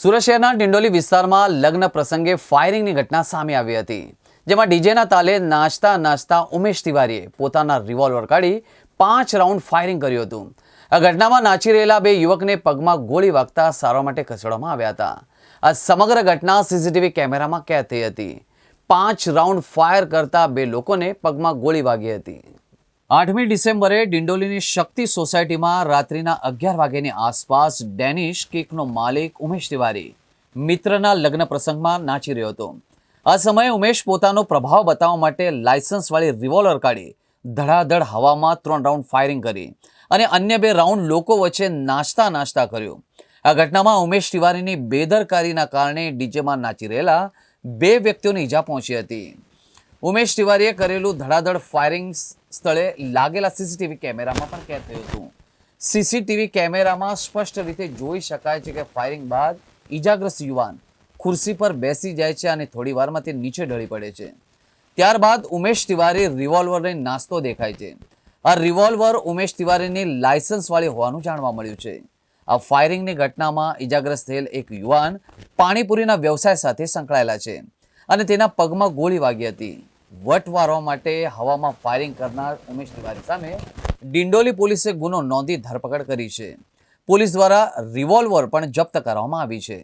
સુરત શહેરના ડિંડોલી વિસ્તારમાં લગ્ન પ્રસંગે ફાયરિંગની ઘટના સામે આવી હતી, જેમાં ડીજેના તાલે નાચતા નાચતા ઉમેશ તિવારીએ પોતાના રિવોલ્વર કાઢી પાંચ રાઉન્ડ ફાયરિંગ કર્યું હતું. આ ઘટનામાં નાચી રહેલા બે યુવકને પગમાં ગોળી વાગતા સારવાર માટે ખસેડવામાં આવ્યા હતા. આ સમગ્ર ઘટના સીસીટીવી કેમેરામાં કેદ થઈ હતી. પાંચ રાઉન્ડ ફાયર કરતા બે લોકોને પગમાં ગોળી વાગી હતી. આઠમી ડિસેમ્બરે ડિંડોલીની શક્તિ સોસાયટીમાં રાત્રિના અગિયાર વાગ્યાની આસપાસ ડેનિશ કેકનો માલિક ઉમેશ તિવારી મિત્રના લગ્ન પ્રસંગમાં નાચી રહ્યો હતો. આ સમયે ઉમેશ પોતાનો પ્રભાવ બતાવવા માટે લાયસન્સવાળી રિવોલ્વર કાઢી ધડાધડ હવામાં ત્રણ રાઉન્ડ ફાયરિંગ કરી અને અન્ય બે રાઉન્ડ લોકો વચ્ચે નાચતા નાચતા કર્યું. આ ઘટનામાં ઉમેશ તિવારીની બેદરકારીના કારણે ડીજેમાં નાચી રહેલા બે વ્યક્તિઓને ઈજા પહોંચી હતી. ઉમેશ તિવારીએ કરેલું ધડાધડ ફાયરિંગ સ્થળે લાગેલા સીસીટીવી કેમેરામાં પણ કેદ થયું હતું. સીસીટીવી કેમેરામાં સ્પષ્ટ રીતે જોઈ શકાય છે કે ફાયરિંગ બાદ ઈજાગ્રસ્ત યુવાન ખુરશી પર બેસી જાય છે અને થોડી વારમાં તે નીચે ઢળી પડે છે. ત્યારબાદ ઉમેશ તિવારી રિવોલ્વર લઈને નાસ્તો દેખાય છે. આ રિવોલ્વર ઉમેશ તિવારીની લાયસન્સવાળી હોવાનું જાણવા મળ્યું છે. આ ફાયરિંગની ઘટનામાં ઈજાગ્રસ્ત થયેલ એક યુવાન પાણીપુરીના વ્યવસાય સાથે સંકળાયેલા છે અને તેના પગમાં ગોળી વાગી હતી. વટ વારવા માટે હવામાં ફાયરિંગ કરનાર ઉમેશ તિવારી સામે ડિંડોલી પોલીસે ગુનો નોંધી ધરપકડ કરી છે. પોલીસ દ્વારા રિવોલ્વર પણ જપ્ત કરવામાં આવી છે.